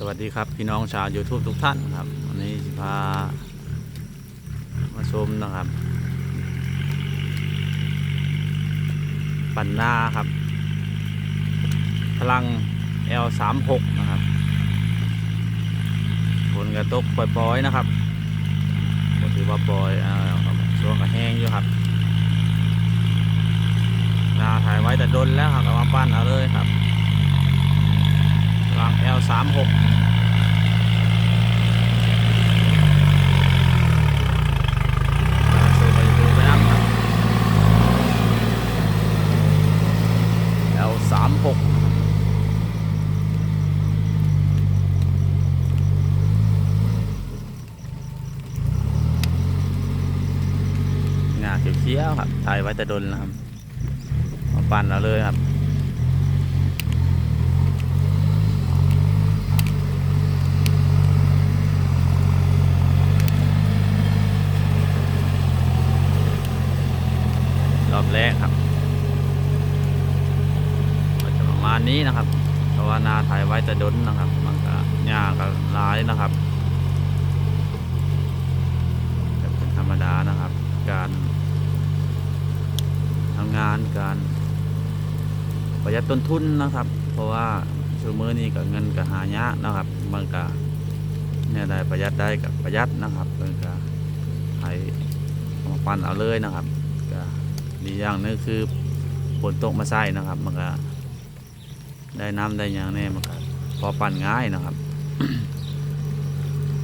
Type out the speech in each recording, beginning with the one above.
สวัสดีครับพี่น้องชาว YouTube ทุกท่านครับวันนี้สิพามาชมนะครับ ปั่นหน้าครับ พลัง L36 นะครับฝนกระตกปล่อยๆนะครับก็ถือว่าปล่อยอ่าช่วงกระแห้งอยู่ครับนาถ่ายไว้แต่ดนแล้วครับเอามาปั้นเอาเลยครับ ราง L36 เคยไปดูไปน้ำครับ L36 งาเขียวๆครับถ่ายไว้แต่ดนแล้วครับมาปั่นเอาเลยครับ รอบแรกครับก็จะประมาณนี้นะครับ เพราะว่า นาถ่ายไว้แต่ดนนะครับ มันก็หญ้าก็ร้ายนะครับแต่เป็นธรรมดานะครับ การทำงานการประหยัดต้นทุนนะครับ เพราะว่าช่วงมือนี้ก็เงินก็หายากนะครับ มันก็เนี่ยได้ประหยัดได้กับประหยัดนะครับเพิ่นก็ให้เอามาปั้นเอาเลยนะครับก็ดีอย่างนึงคือฝนตกมาใส่นะครับ มันก็ ได้น้ำได้อย่างแน่มันก็พอปั่นง่ายนะครับ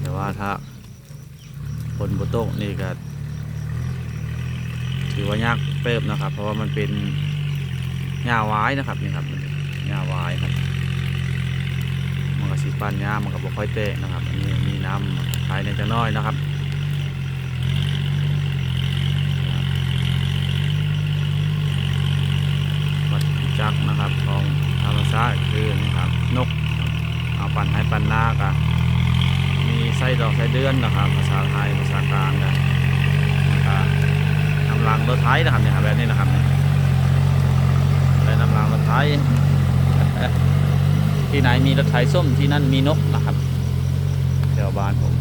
แต่ว่าถ้าฝนบโตกนี่ก็ถือว่ายากเปิบนะครับ เพราะว่ามันเป็นหญ้าวายนะครับนี่ครับหญ้าวายครับมันก็สิปั่นหญ้ามันก็บ่ค่อยเตะนะครับอันนี้มีน้ำภายในจะน้อยนะครับ วัดจักรนะครับของธรรมชาติคือนี่ครับนกเอาปั่นให้ปั่นหน้ากะมีไส้ ดอกไส้เดือนนะครับ ภาษาไทยภาษากลางนะครับนำรางรถไถนะครับเนี่ยแบบนี้นะครับเนี่ยเลยนำรงรถไถที่ไหนมีรถไถส้มที่นั่นมีนกนะครับแถวบ้านผม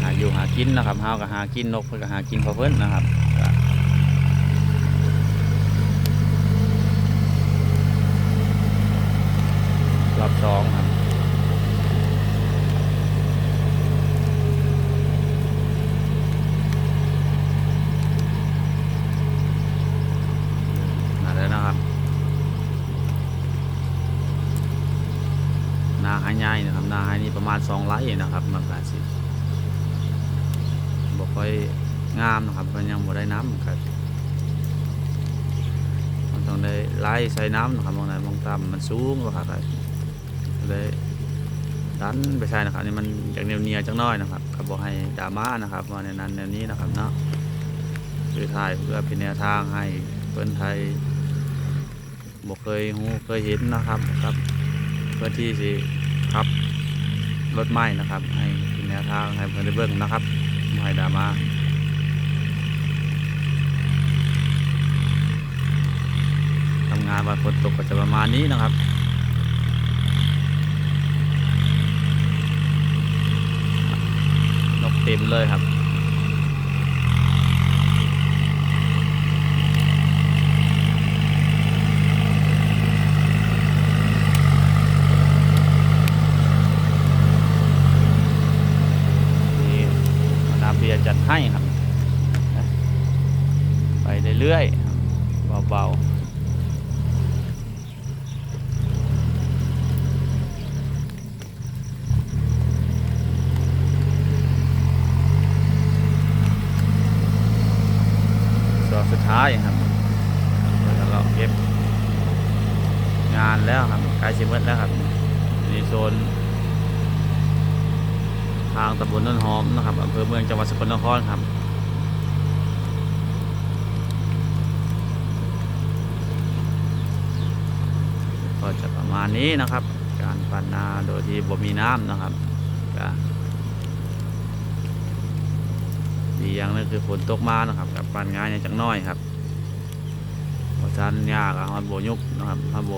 หาอยู่หากินนะครับเฮาก็หากินนกเพิ่นก็หากินเขาเพิ่นนะครับก็รอบสองครับมาแล้วนะครับ นาหายใหญ่นะครับ นาหายนี่ประ มาณสองไร่นะครับมันก็สิบ่ค่อยงามนะครับมันยังบ่ได้น้ำครับมันต้องได้ไล่ใส่น้ำนะครับมองไหนมองต่ำมันสูงกว่าครับเลยดันไปใช่นะครับนี่มันจากเนียเนียจังน้อยนะครับก็บอกให้ดราม่านะครับว่าในนั้นแนวนี้นะครับเนาะคือถ่ายเพื่อเป็นแนวทางให้เพื่อนไทยบ่เคยหูเคยเห็นนะครับครับ เพื่อที่สิขับ รถไม้นะครับ ให้เป็นแนวทางให้เพื่อนได้เบิ่งนะครับไม่ดราม่าทำงานวันฝนตกก็จะประมาณนี้นะครับนกเต็มเลยครับ นี่มานาเบียร์จัดให้ครับ ไป เรื่อยๆครับเบาๆสอสุดท้ายครับแล้วก็เราเก็บงานแล้วครับใกล้ชิมดแล้วครับนี่โซน ทางตำบลต้นหอมนะครับอำเภอเมืองจังหวัดสกลนครครับ ก็จะประ มาณนี้นะครับ การปั่นนาโดยที่บ่มีน้ำนะครับก็ดีอย่างนึงคือฝนตกมานะครับกับปั่นง่ายอย่างจังน้อยครับเพราะฉะนั้นหญ้าก็มันโบยุกนะครับถ้าโบ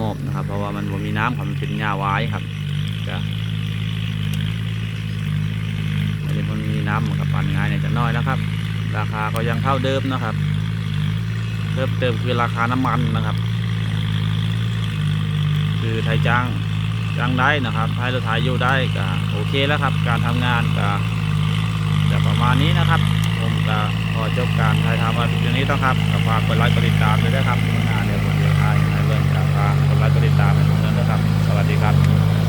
มอบนะครับ เพราะว่ามันโบมีน้ำครับมันเป็นหญ้าไว้ครับจะไม่ได้มันมีน้ำกับปั่นง่ายเนี่ยจะน้อยนะครับ ราคาก็ยังเท่าเดิมนะครับ เพิ่มเติมคือราคาน้ำมันนะครับ คือไทยจ้างจ้างได้นะครับให้รถไถอยู่ได้ก็โอเคแล้วครับ การทำงานก็จะประมาณนี้นะครับ ผมก็ขอจบการถ่ายทำมาเพียงนี้ต้องครับก็ฝากกดไลค์กดติดตามด้วยนะครับงานเดี๋ยวผมจะถ่ายให้เบิ่งกับฝากกดไลค์กดติดตามให้ผมด้วยนะครับ สวัสดีครับ